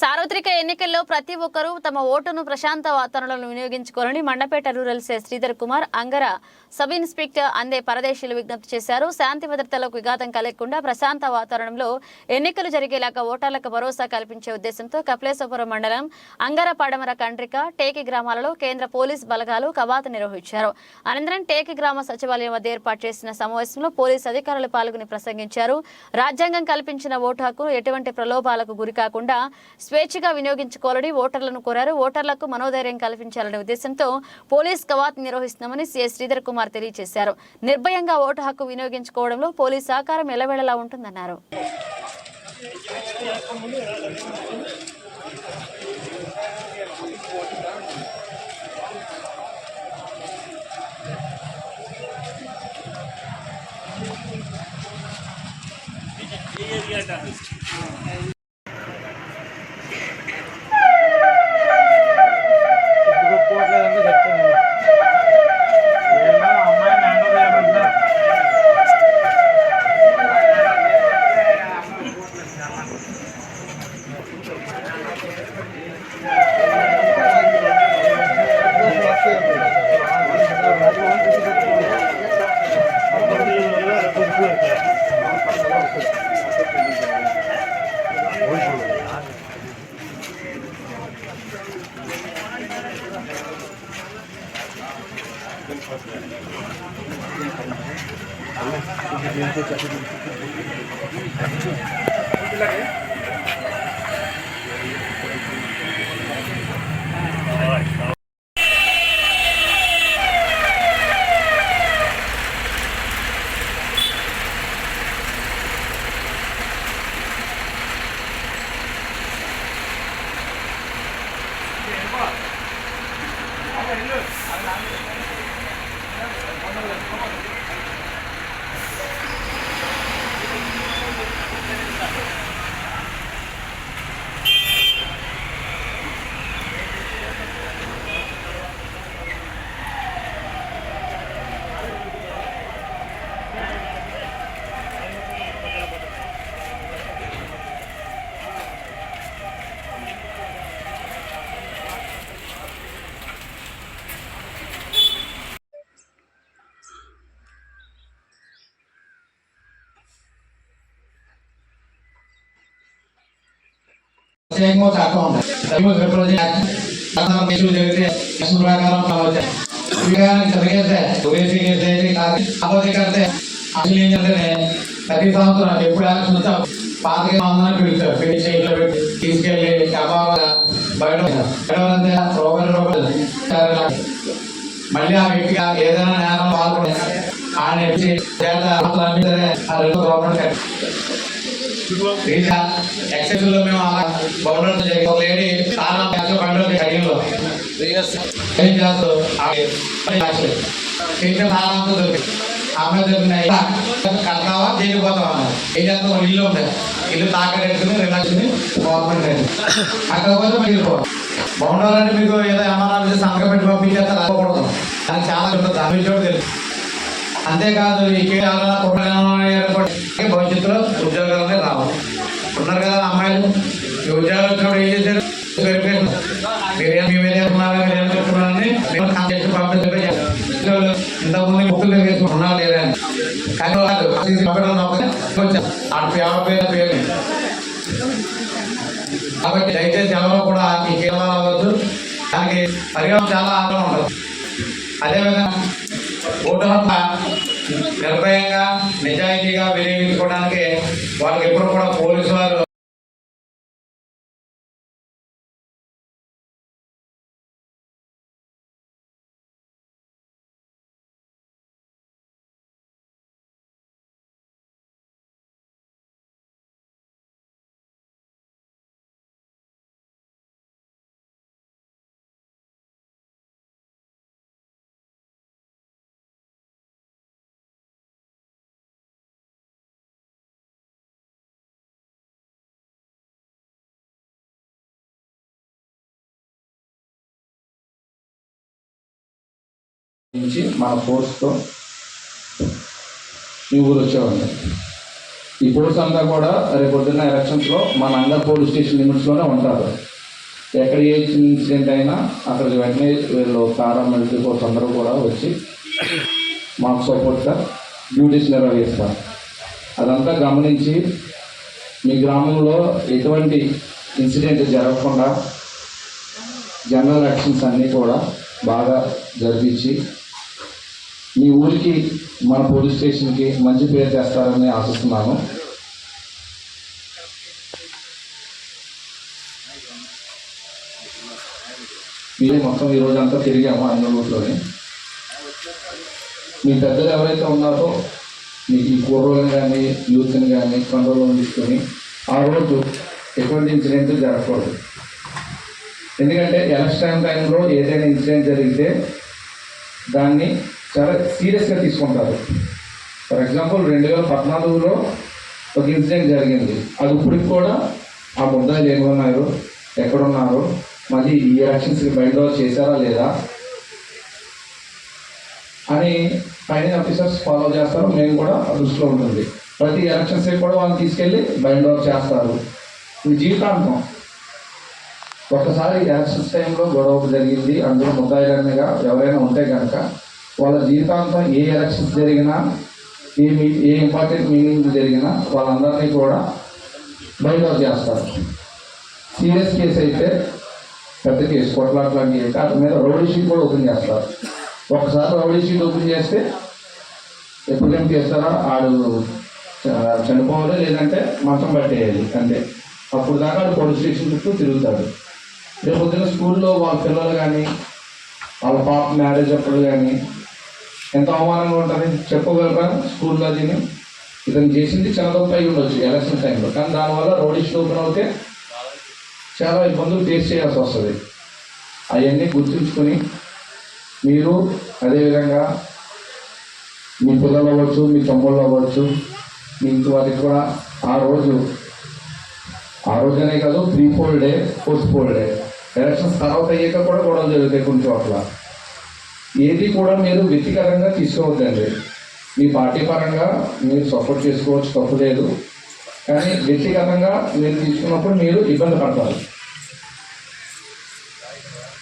సార్వత్రిక ఎన్నికల్లో ప్రతి ఒక్కరూ తమ ఓటును ప్రశాంత వాతావరణంలో వినియోగించుకోవాలని మండపేట రూరల్ సే శ్రీధర్ కుమార్ అంగర సబ్ ఇన్స్పెక్టర్ అందే పరదేశీలు విజ్ఞప్తి చేశారు. శాంతి భద్రతలకు విఘాతం కలగకుండా ప్రశాంత వాతావరణంలో ఎన్నికలు జరిగేలాగా ఓటర్లకు భరోసా కల్పించే ఉద్దేశంతో కపిలేశ్వరం మండలం అంగర పడమర కండ్రిక టేకి గ్రామాలలో కేంద్ర పోలీస్ బలగాలు కవాతు నిర్వహించారు. అనంతరం టేకి గ్రామ సచివాలయం వద్ద ఏర్పాటు చేసిన సమావేశంలో పోలీస్ అధికారులు పాల్గొని ప్రసంగించారు. రాజ్యాంగం కల్పించిన ఓటు హక్కు ఎటువంటి ప్రలోభాలకు గురికాకుండా స్వేచ్ఛగా వినియోగించుకోవాలని ఓటర్లను కోరారు. ఓటర్లకు మనోధైర్యం కల్పించాలనే ఉద్దేశంతో పోలీస్ కవాత్ నిర్వహిస్తున్నామని సీఎస్ శ్రీధర్ కుమార్ తెలియజేశారు. నిర్భయంగా ఓటు హక్కు వినియోగించుకోవడంలో పోలీస్ సహకారం ఎలవేళలా ఉంటుందన్నారు. ఇప్పుడు লাগে ఏం చేస్తే ప్రతి సంవత్సరం ఎప్పుడు ఎలక్షన్ వచ్చా పాతకి అందరం పిలుస్తారు పెళ్ళి చేయట్లో పెట్టి తీసుకెళ్ళి అబాగా బయట బయట రూపాయలు రూపాయలు మళ్ళీ ఆ వ్యక్తి ఏదైనా నేరం పాల్గొని ఆయన చేత ఆ రెండు రూపాయలు ఎక్సెస్లో మేము అలా ఒక లేడీ చాలా బ్యాచ్ బండ్లో ఏం చేస్తూ టీచర్ చాలా దొరికి ఆమె దొరికినాయి కడతావా? దేనికి పోతావా? ఏం చేస్తాం ఒక ఇల్లు ఉంది. ఇల్లు తాకడెట్టుకుని రిలాక్స్ గవర్నమెంట్ అక్కడ పోతే మీరు బాగుండాలంటే మీకు ఏదో ఏమన్నా సంతకం పెట్టి పంపించేస్తారు అనుకోకూడదు దానికి చాలా ఉంటుంది దాని విషయం తెలుసు. అంతేకాదు ఈ కేవలం కుటుంబ భవిష్యత్తులో ఉద్యోగాలనే రావాలి ఉన్నారు కదా అమ్మాయిలు. ఈ ఉద్యోగాలు వచ్చినప్పుడు ఏం చేశారు? చేసి ఇంతకుముందు ముక్కులు ఉన్నా లేదా కానీ వాళ్ళు కాబట్టి దయచేసి ఎవరో కూడా ఈ కేవలం అవ్వద్దు దానికి పరిగణం చాలా ఆగ్రహం ఉంటుంది. అదేవిధంగా ఓటు నిర్భయంగా నిజాయితీగా వినియోగించుకోవడానికి వాళ్ళకి ఎప్పుడు కూడా పోలీసు వారు నుంచి మన ఫోర్స్తో ఈ ఊరు వచ్చేవాడిని ఈ పోలీస్ అంతా కూడా రేపు పొద్దున్న ఎలక్షన్స్లో మన అందరు పోలీస్ స్టేషన్ లిమిట్స్లోనే ఉంటారు. ఎక్కడ ఏ ఇన్సిడెంట్ అయినా అక్కడికి వెంటనే వీళ్ళు పారామిలిటరీ ఫోర్స్ అందరూ కూడా వచ్చి మాకు సపోర్ట్గా డ్యూటీస్ నిర్వహిస్తారు. అదంతా గమనించి మీ గ్రామంలో ఎటువంటి ఇన్సిడెంట్ జరగకుండా జనరల్ యాక్షన్స్ అన్నీ కూడా బాగా జరిపించి మీ ఊరికి మన పోలీస్ స్టేషన్కి మంచి పేరు తెస్తారని ఆశిస్తున్నాను. మీరే మొత్తం ఈ అంతా తిరిగాము అన్ని ఊర్లోని మీ పెద్దలు ఎవరైతే ఉన్నారో మీకు ఈ కూరలను కానీ యూత్ని కానీ కంట్రోల్లో తీసుకొని ఆ రోజు ఎటువంటి ఇన్సిడెంట్ జరగకూడదు. ఎందుకంటే ఎలక్షన్ టైంలో ఏదైనా ఇన్సిడెంట్ జరిగితే దాన్ని చాలా సీరియస్గా తీసుకుంటారు. ఫర్ ఎగ్జాంపుల్ రెండు వేల పద్నాలుగులో ఒక ఇన్సిడెంట్ జరిగింది. అది ఇప్పటికి కూడా ఆ ముద్దాయిలు ఏమన్నారు ఎక్కడున్నారు? మళ్ళీ ఈ ఎలక్షన్స్కి బయట చేశారా లేదా? అని పైన ఆఫీసర్స్ ఫాలో చేస్తారు. మేము కూడా దృష్టిలో ఉంటుంది. ప్రతి ఎలక్షన్స్ కూడా వాళ్ళని తీసుకెళ్ళి బైండ్ ఓవర్ చేస్తారు. ఇది జీవితాంతం. ఒకసారి ఎలక్షన్స్ టైంలో గొడవ జరిగింది. అందులో ముద్దాయిలన్నగా ఎవరైనా ఉంటే కనుక వాళ్ళ జీవితాంతం ఏ ఎలక్షన్స్ జరిగినా ఏ మీ ఏ ఇంపార్టెంట్ మీటింగ్స్ జరిగినా వాళ్ళందరినీ కూడా బైండ్ చేస్తారు. సీరియస్ కేసు అయితే పెద్ద కేసు. కొట్లాట్లాంటి అయితే మీద రౌడీ షీట్ కూడా ఓపెన్ చేస్తారు. ఒకసారి రౌడీ షీట్ ఓపెన్ చేస్తే ఎప్పుడేం చేస్తారా? ఆడు చనిపోవాలి లేదంటే మంచం పట్టేయాలి అంతే. అప్పుడు దాకా పోలీస్ స్టేషన్ చుట్టూ తిరుగుతాడు. రేపు పొద్దున స్కూల్లో వాళ్ళ పిల్లలు కానీ వాళ్ళ పాప మ్యారేజ్ అప్పుడు కానీ ఎంత అవమానంగా ఉంటుంది చెప్పగలరా? స్కూల్లో దీన్ని ఇతను చేసింది చాలా తప్పు ఉండొచ్చు ఎలక్షన్ టైంలో. కానీ దానివల్ల రోడ్ ఇష్యూ ఓపెన్ అవుతే చాలా ఇబ్బందులు ఫేస్ చేయాల్సి వస్తుంది. అవన్నీ గుర్తుంచుకొని మీరు అదేవిధంగా మీ పిల్లలు అవ్వచ్చు మీ తమ్ముళ్ళు అవ్వచ్చు మీ ఇంటి వారికి కూడా ఆ రోజు ఆ రోజునే కాదు pre four day post four day. Elections తర్వాత అయ్యాక కూడా గొడవలు జరుగుతాయి కొన్ని చోట్ల ఏది కూడా మీరు వ్యక్తిగతంగా తీసుకోవద్దండి. మీ పార్టీ పరంగా మీరు సపోర్ట్ చేసుకోవచ్చు తప్పు లేదు. కానీ వ్యక్తిగతంగా మీరు తీసుకున్నప్పుడు మీరు ఇబ్బంది పడతారు.